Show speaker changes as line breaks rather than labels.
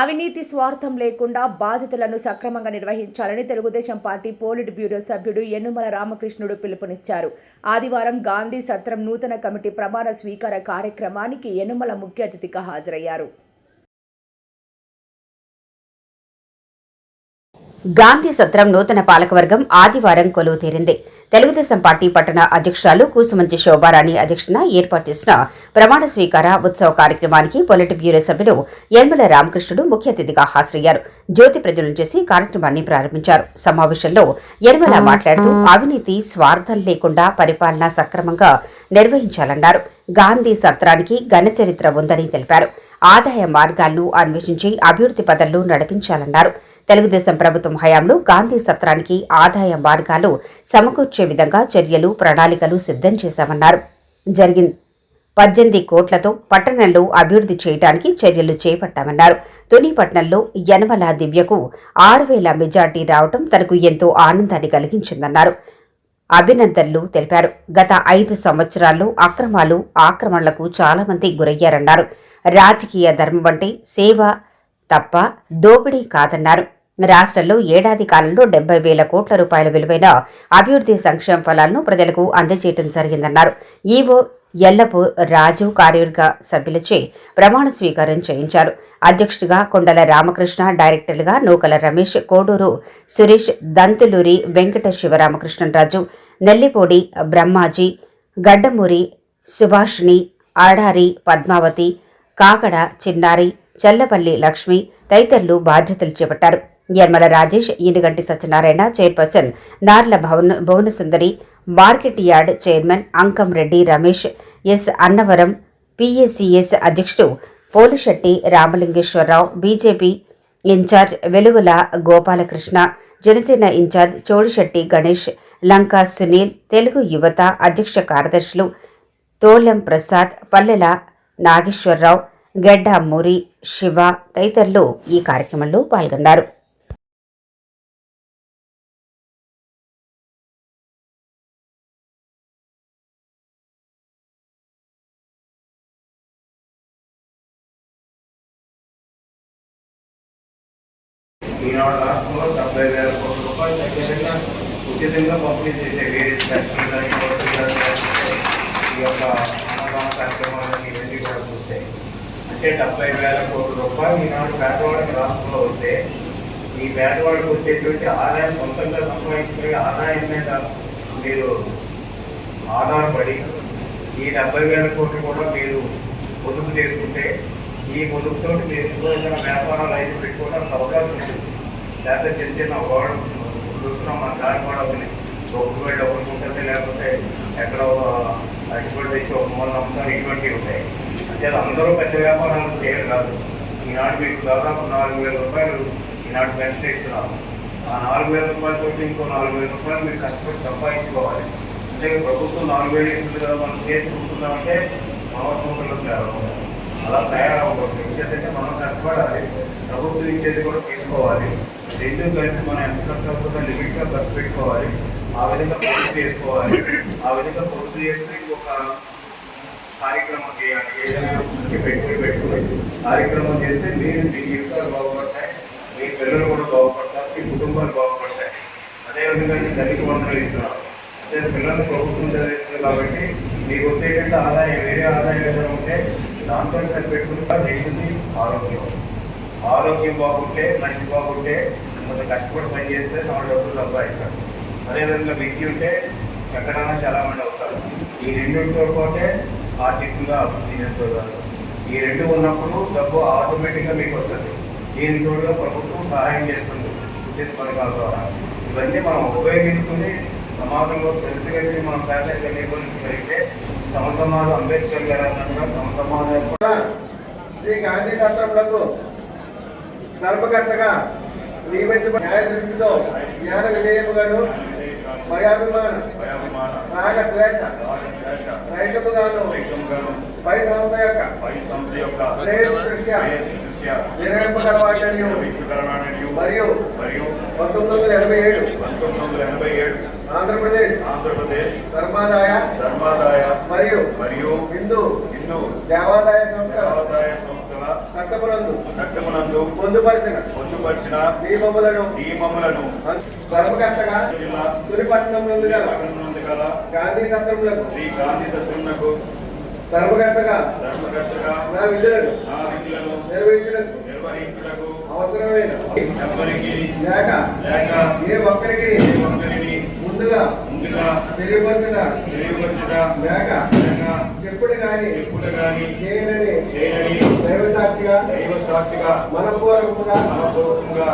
అవినీతి స్వార్థం లేకుండా బాధితులను సక్రమంగా నిర్వహించాలని తెలుగుదేశం పార్టీ పోలిట్ బ్యూరో సభ్యుడు యనుమల రామకృష్ణుడు పిలుపునిచ్చారు. ఆదివారం గాంధీ సత్రం నూతన కమిటీ ప్రమాణ స్వీకార కార్యక్రమానికి యనుమల ముఖ్య అతిథిగా హాజరయ్యారు.
గాంధీ సత్రం నూతన పాలకవర్గం ఆదివారం కొలువు తీరింది తెలుగుదేశం పార్టీ పట్టణ అధ్యక్షురాలు కూసుమంచి శోభారాణి అధ్యక్షన ఏర్పాటు చేసిన ప్రమాణ స్వీకార ఉత్సవ కార్యక్రమానికి పొలిట్ బ్యూరో సభ్యులు యనమల రామకృష్ణుడు ముఖ్య అతిథిగా హాజరయ్యారు. జ్యోతి ప్రజలను చేసి కార్యక్రమాన్ని ప్రారంభించారు. సమావేశంలో యనమల మాట్లాడుతూ అవినీతి స్వార్థం లేకుండా పరిపాలన సక్రమంగా నిర్వహించాలన్నారు. గాంధీ సత్రానికి ఘన చరిత్ర ఉందని తెలిపారు. ఆదాయ మార్గాలను అన్వేషించి అభివృద్ధి పదంలో నడిపించాలన్నారు. తెలుగుదేశం ప్రభుత్వం హయాంలో గాంధీ సత్రానికి ఆదాయ మార్గాలు సమకూర్చే విధంగా చర్యలు ప్రణాళికలు సిద్ధం చేశామన్నారు. జరిగింది పద్దెనిమిది కోట్లతో పట్టణంలో అభివృద్ధి చేయడానికి చర్యలు చేపట్టామన్నారు. తొలి పట్టణంలో యనమల దివ్యకు ఆరు వేల మెజార్టీ రావడం తనకు ఎంతో ఆనందాన్ని కలిగించిందన్నారు. అభినందనలు తెలిపారు. గత ఐదు సంవత్సరాల్లో అక్రమాలు ఆక్రమణలకు చాలామంది గురయ్యారన్నారు. రాజకీయ ధర్మం అంటే సేవ తప్ప దోపిడీ కాదన్నారు. రాష్ట్రంలో ఏడాది కాలంలో డెబ్బై వేల కోట్ల రూపాయల విలువైన అభివృద్ధి సంక్షేమ ఫలాలను ప్రజలకు అందజేయడం జరిగిందన్నారు. ఈవో ఎల్లపు రాజు కార్యవర్గ సభ్యులచే ప్రమాణ స్వీకారం చేయించారు. అధ్యక్షుడిగా కొండల రామకృష్ణ డైరెక్టర్లుగా నూకల రమేష్ కోడూరు సురేష్ దంతులూరి వెంకట శివరామకృష్ణరాజు నెల్లిపూడి బ్రహ్మాజీ గడ్డమూరి సుభాషిణి ఆడారి పద్మావతి కాకడ చిన్నారి చల్లపల్లి లక్ష్మి తదితరులు బాధ్యతలు చేపట్టారు. Yarmala Rajesh Eenuganti Satyanarayana chairperson Narla Bhavan Bhuvanasundari market yard chairman Ankam Reddy Ramesh S Annavaram PSCS అధ్యక్షుడు Polisetti Ramalingeswararao BJP incharge Velugula Gopalakrishna Janasena incharge Chodisetti Ganesh Lanka Sunil Telugu యువత అధ్యక్ష కార్యదర్శులు తోలెం ప్రసాద్ పల్లెల నాగేశ్వరరావు గడ్డ మురి శివ తదితరులు ఈ కార్యక్రమంలో పాల్గొన్నారు.
ఈనాడు రాష్ట్రంలో డెబ్బై వేల కోట్ల రూపాయలు దగ్గరగా ఉచితంగా పంపిణీ చేసే వేరే ఈ యొక్క అన్నదాన కార్యక్రమాలన్నీ ఇవన్నీ కూడా చూస్తే అంటే డెబ్బై వేల కోట్ల రూపాయలు ఈనాడు పేదవాడికి రాష్ట్రంలో వస్తే ఈ పేదవాడికి వచ్చేటువంటి ఆదాయం సొంతంగా సంపాదించుకునే ఆదాయం మీద మీరు ఆధారపడి ఈ డెబ్బై వేల కోట్లు కూడా మీరు పొదుపు చేసుకుంటే ఈ పొదుపుతో మీరు ఏదైనా వ్యాపారాలు అయితే పెట్టుకోవడానికి అవకాశం ఉంది. లేకపోతే చిన్న చిన్న వాడు చూస్తున్నాం మన దారి కూడా ఉంది. ఒకటి ఒకరికి ఉంటుంది లేకపోతే ఎక్కడో అటువంటి ఒక మూల అమ్ముతారు ఇటువంటివి ఉంటాయి. అంటే అందరూ పెద్ద వ్యాపారాలు చేయరు కాదు. ఈనాడు మీకు దాదాపు నాలుగు వేల రూపాయలు ఈనాడు పెన్షన్ ఇస్తున్నాము. ఆ నాలుగు వేల రూపాయలతో ఇంకో నాలుగు వేల రూపాయలు మీరు కష్టపడి సంపాదించుకోవాలి. అంటే ప్రభుత్వం నాలుగు వేలు ఇస్తుంది కదా మనం చేసుకుంటున్నామంటే మానవ తయారవుతారు అలా తయారవ్వకూడదు. ఇచ్చేదంటే మనం కష్టపడాలి. ప్రభుత్వం ఇచ్చేది కూడా తీసుకోవాలి. రెండు కలిసి మనం ఎంత కష్టపడుతుందో లిమిట్గా ఖర్చు పెట్టుకోవాలి. ఆ విధంగా పొదుపు చేసుకోవాలి. ఆ విధంగా పొదుపు చేస్తే ఇంకొక కార్యక్రమం చేయాలి. ఏదైనా పెట్టుకుని పెట్టుకుని కార్యక్రమం చేస్తే మీరు మీ జీవితాలు బాగుపడతాయి. మీ పిల్లలు కూడా బాగుపడతారు. మీ కుటుంబాలు బాగుపడతాయి. అదేవిధంగా ఈ తల్లికి వందలు ఇస్తున్నారు అదే పిల్లలు ప్రభుత్వం చదివిస్తుంది కాబట్టి మీకు వచ్చేటట్టు ఆదాయం వేరే ఆదాయం ఏదైనా ఉంటే దాంతో సరిపెట్టుకుంటే చేసింది ఆరోగ్యం. ఆరోగ్యం బాగుంటే మంచి బాగుంటే కొంత కష్టపడి పని చేస్తే తమ డబ్బులు సంపాదిస్తారు. అదేవిధంగా విద్య ఉంటే ఎక్కడైనా చాలా మంది అవుతారు. ఈ రెండింటితో పోతే ఆర్థికంగా అభివృద్ధి చేసుకోగలరు ఈ రెండు ఉన్నప్పుడు డబ్బు ఆటోమేటిక్గా మీకు వస్తుంది. దీని తోడుగా ప్రభుత్వం సహాయం చేస్తుంది. ఉచిత పథకాల ద్వారా. ఇవన్నీ మనం ఉపయోగించుకుని సమాజంలో తెలిసి మనం పేదలకు తెలియగలిగితే సమ సమాజం అంబేద్కర్ గారు అన్నట్టుగా సమ సమాజం
శ్రీ గాంధీ శాస్త్రములకు ధర్మకర్తగా నియమించబడి న్యాయ దృష్టితో జ్ఞాన గారు భయాభిమాన. రాగ ద్వేష రైతుగాను పై సంస్థ యొక్క. శ్రేయస్సు దృష్ట్యా. నిర్వహింపగలవాటన్యు మరియు పంతొమ్మిది వందల ఎనభై ఏడు. ఆంధ్రప్రదేశ్.
ఆంధ్రప్రదేశ్.
ధర్మాదాయ.
ధర్మాదాయ.
మరియు
మరియు
హిందూ.
హిందూ.
దేవాదాయ సంస్థల.
దేవాదాయ సంస్థల.
చట్టమునందు.
చట్టమునందు.
పొందుపరిచిన.
పొందుపరిచిన
నియమములను
నియమములను
ధర్మకర్తగా
జిల్లా
గల
పట్టణమునందు గల
గాంధీ సత్రములకు
శ్రీ గాంధీ సత్రునకు
ధర్మకర్తగా
ధర్మకర్తగా
నా విధులను
నా విధులను
అవసరమైన
ఎవరికి
లేక
లేక
ఏ ఒక్కరికి
ఏ ఒక్కరిని
ముందుగా
ముందుగా
తెలియపరచుట
తెలియపరచుట
లేక
లేక
చెప్పుడు కానీ
ఎప్పుడు కానీ
చేయనని
చేయని
దైవ సాక్షిగా
దైవ సాక్షిగా
మనపూర్వకంగా
మనపూర్వకంగా